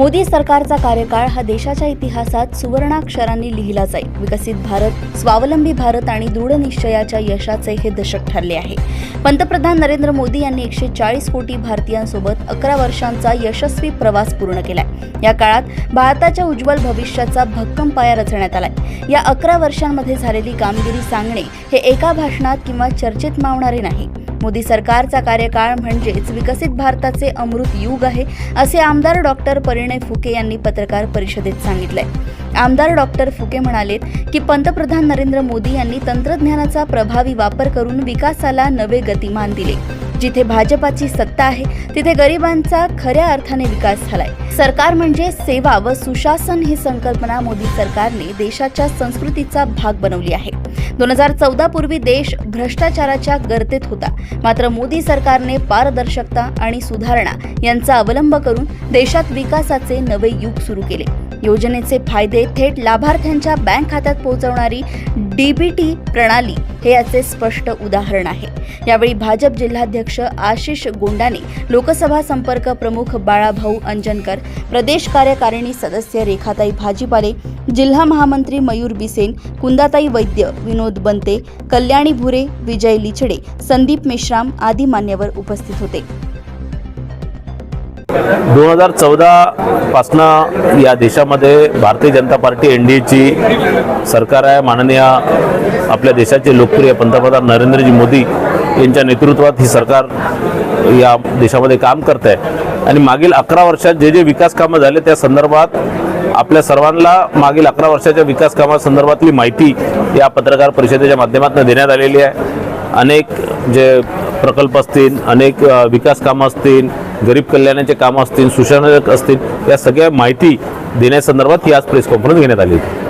मोदी सरकारचा कार्यकाळ हा देशाच्या इतिहासात सुवर्णाक्षरांनी लिहिला जाईल. विकसित भारत स्वावलंबी भारत आणि दृढ निश्चयाच्या यशाचे हे दशक ठरले आहे. पंतप्रधान नरेंद्र मोदी यांनी एकशे चाळीस कोटी भारतीयांसोबत अकरा वर्षांचा यशस्वी प्रवास पूर्ण केलाय. या काळात भारताच्या उज्ज्वल भविष्याचा भक्कम पाया रचण्यात आलाय. या अकरा वर्षांमध्ये झालेली कामगिरी सांगणे हे एका भाषणात किंवा चर्चेत मावणारे नाही. मोदी सरकारचा कार्यकाळ म्हणजेच विकसित भारताचे अमृत युग आहे असे आमदार डॉक्टर परिणय फुके यांनी पत्रकार परिषदेत सांगितलंय. आमदार डॉक्टर फुके म्हणालेत की पंतप्रधान नरेंद्र मोदी यांनी तंत्रज्ञानाचा प्रभावी वापर करून विकासाला नवे गतिमान दिले. जिथे भाजपाची सत्ता आहे तिथे गरिबांचा खऱ्या अर्थाने विकास झालाय. सरकार म्हणजे सेवा व सुशासन ही संकल्पना मोदी सरकारने देशाच्या संस्कृतीचा भाग बनवली आहे. दोन हजार चौदा पूर्वी देश भ्रष्टाचाराच्या गर्तेत होता. मात्र मोदी सरकारने पारदर्शकता आणि सुधारणा यांचा अवलंब करून देशात विकासाचे नवे युग सुरू केले. योजनेचे फायदे थेट लाभार्थ्यांच्या बँक खात्यात पोहोचवणारी डीबीटी प्रणाली हे याचे स्पष्ट उदाहरण आहे. यावेळी भाजप जिल्हाध्यक्ष आशिष गोंडाने लोकसभा संपर्क प्रमुख बाळाभाऊ अंजनकर प्रदेश कार्यकारिणी सदस्य रेखाताई भाजीपाले जिल्हा महामंत्री मयूर बिसेन कुंदाताई वैद्य विनोद बनते कल्याणी भुरे विजय लिचडे संदीप मेश्राम आदी मान्यवर उपस्थित होते. दोन हजार चौदापासनं या देशामध्ये Bharatiya Janata party N D एची सरकार आहे. माननीय आपल्या देशाचे लोकप्रिय पंतप्रधान नरेंद्रजी मोदी यांच्या नेतृत्वात ही सरकार या देशामध्ये काम करत आहे. आणि मागील अकरा वर्षात जे जे विकास कामं झाले त्या संदर्भात आपल्या सर्वांना मागील अकरा वर्षाच्या विकास कामासंदर्भातली माहिती या पत्रकार परिषदेच्या माध्यमातून देण्यात आलेली आहे. अनेक जे प्रकल्प असतील अनेक विकास कामं असतील गरीब कल्याणाचे कामं असतील सुशासन असतील या सगळ्या माहिती देण्यासंदर्भात ही आज प्रेस कॉन्फरन्स घेण्यात आली होती.